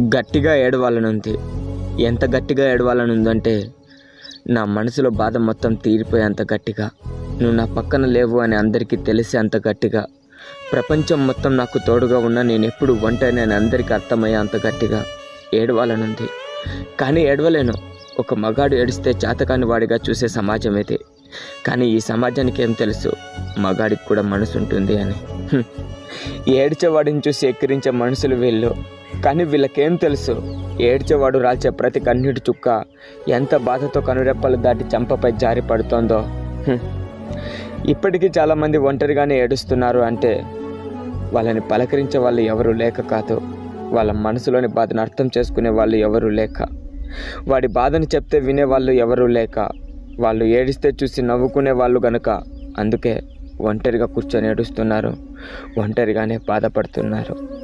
గట్టిగా ఏడవాలనుంది. ఎంత గట్టిగా ఏడవాలనుందంటే నా మనసులో బాధ మొత్తం తీరిపోయేంత గట్టిగా. నువ్వు నా పక్కన లేవు అని అందరికీ తెలిసే అంత గట్టిగా. ప్రపంచం మొత్తం నాకు తోడుగా ఉన్నా నేను ఎప్పుడు ఒంటరి అని అందరికీ అర్థమయ్యే అంత గట్టిగా ఏడవాలనుంది. కానీ ఏడవలేను. ఒక మగాడు ఏడిస్తే చేతకాని వాడిగా చూసే సమాజం ఇది. కానీ ఈ సమాజానికి ఏం తెలుసు? మగాడికి కూడా మనసు ఉంటుంది అని ఏడ్చేవాడిని చూసి ఎక్కిరించే మనుషులు వీళ్ళు. కానీ వీళ్ళకేం తెలుసు? ఏడ్చేవాడు రాల్చే ప్రతి కన్నీటి చుక్క ఎంత బాధతో కనురెప్పలు దాటి చంపపై జారి పడుతోందో. ఇప్పటికీ చాలామంది ఒంటరిగానే ఏడుస్తున్నారు అంటే వాళ్ళని పలకరించే వాళ్ళు ఎవరు లేక కాదు. వాళ్ళ మనసులోని బాధను అర్థం చేసుకునే వాళ్ళు ఎవరు లేక. వాడి బాధను చెప్తే వినేవాళ్ళు ఎవరూ ఎవరు లేక. వాళ్ళు ఏడిస్తే చూసి నవ్వుకునే వాళ్ళు గనుక. అందుకే ఒంటరిగా కూర్చొని ఏడుస్తున్నారు. ఒంటరిగానే బాధపడుతున్నారు.